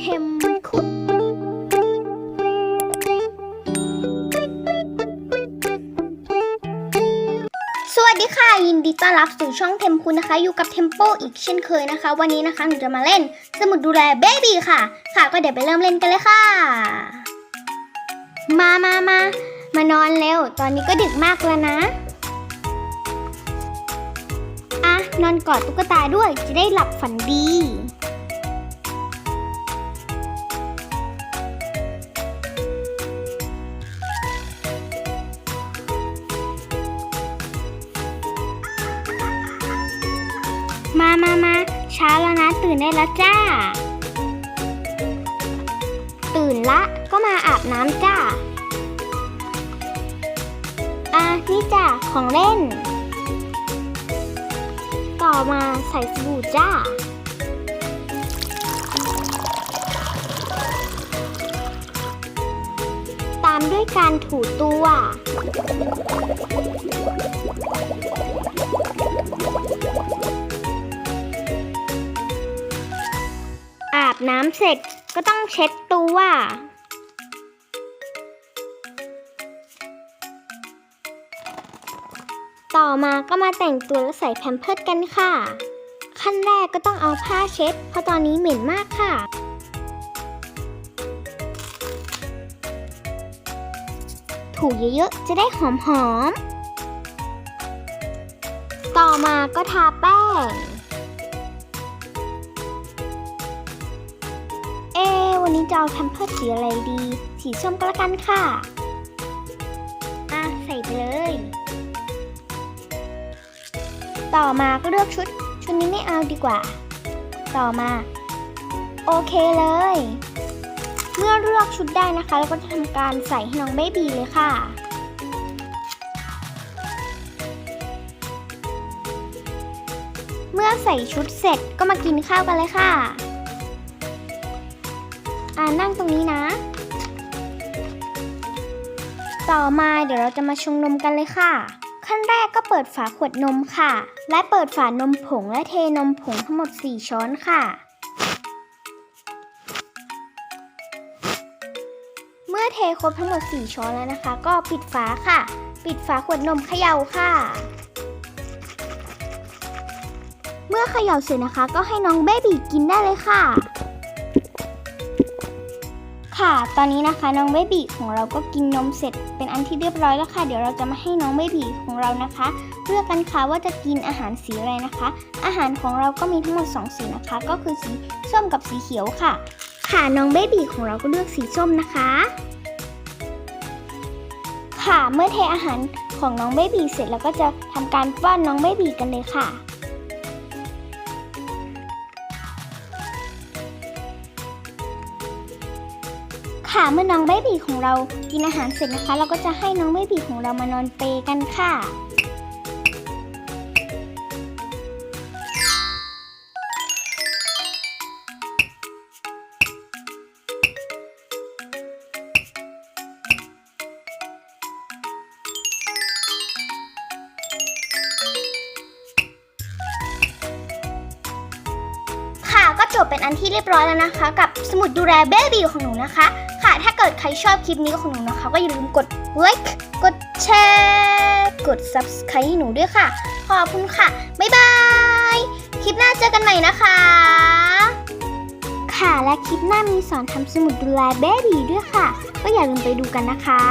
เทมคุดสวัสดีค่ะ ยินดีต้อนรับสู่ช่องเทมคุณนะคะ อยู่กับเทมโปอีกเช่นเคยนะคะ วันนี้นะคะหนูจะมาเล่นสมุดดูแลเบบี้ค่ะ ค่ะก็เดี๋ยวไปเริ่มเล่นกันเลยค่ะ มามามามานอนเร็ว ตอนนี้ก็ดึกมากแล้วนะอะนอนกอดตุ๊กตาด้วยจะได้หลับฝันดี มามามาเช้าแล้วนะตื่นได้แล้วจ้า ตื่นละก็มาอาบน้ำจ้า อะนี่จ้าของเล่น ต่อมาใส่สบู่จ้า ตามด้วยการถูตัว น้ำเสร็จก็ต้องเช็ดตัวต่อมาก็มาแต่งตัวและใส่แพมเพิร์ดกันค่ะ ขั้นแรกก็ต้องเอาผ้าเช็ด เพราะตอนนี้เหม็นมากค่ะ ถูเยอะๆ จะได้หอมๆ ต่อมาก็ทาแป้ง นี้จะเอาแพมเพิร์ดสีอะไรดี สีส้มก็แล้วกันค่ะอะใส่ไปเลย ต่อมาก็เลือกชุด ชุดนี้ไม่เอาดีกว่า ต่อมา โอเคเลย เมื่อเลือกชุดได้นะคะ เราก็จะทำการใส่ให้น้องเบบีเลยค่ะเมื่อใส่ชุดเสร็จก็มากินข้าวกันเลยค่ะ นั่งตรงนี้นะ ต่อมาเดี๋ยวเราจะมาชงนมกันเลยค่ะ ขั้นแรกก็เปิดฝาขวดนมค่ะ และเปิดฝานมผงและเทนมผงทั้งหมด 4 ช้อนค่ะ เมื่อเทครบทั้งหมด 4 ช้อนแล้วนะคะ ก็ปิดฝาค่ะ ปิดฝาขวดนมเขย่าค่ะเมื่อเขย่าเสร็จนะคะ ก็ให้น้องเบบีกินได้เลยค่ะ ค่ะ ตอนนี้นะคะน้องเบบีของเราก็กินนมเสร็จเป็นอันที่เรียบร้อยแล้วค่ะ เดี๋ยวเราจะมาให้น้องเบบีของเรานะคะ เลือกกันค่ะว่าจะกินอาหารสีอะไรนะคะ อาหารของเราก็มีทั้งหมด 2 สีนะคะ ก็คือสีส้มกับสีเขียวค่ะ ค่ะน้องเบบีของเราก็เลือกสีส้มนะคะ ค่ะเมื่อเทอาหารของน้องเบบีเสร็จเราก็จะทำการป้อนน้องเบบีกันเลยค่ะ ค่ะเมื่อน้องเบบีของเรากินอาหารเสร็จนะคะ เราก็จะให้น้องเบบีของเรามานอนเปกันค่ะ จบเป็นอันที่เรียบร้อยแล้วนะคะ กับสมุดดูแลเบบี้ของหนูนะคะ ค่ะถ้าเกิดใครชอบคลิปนี้ของหนูนะคะ ก็อย่าลืมกดไลค์กดแชร์กด subscribe ให้หนูด้วยค่ะ ขอบคุณค่ะ บ๊ายบาย คลิปหน้าเจอกันใหม่นะคะ ค่ะและคลิปหน้ามีสอนทำสมุดดูแลเบบี้ด้วยค่ะ ก็อย่าลืมไปดูกันนะคะ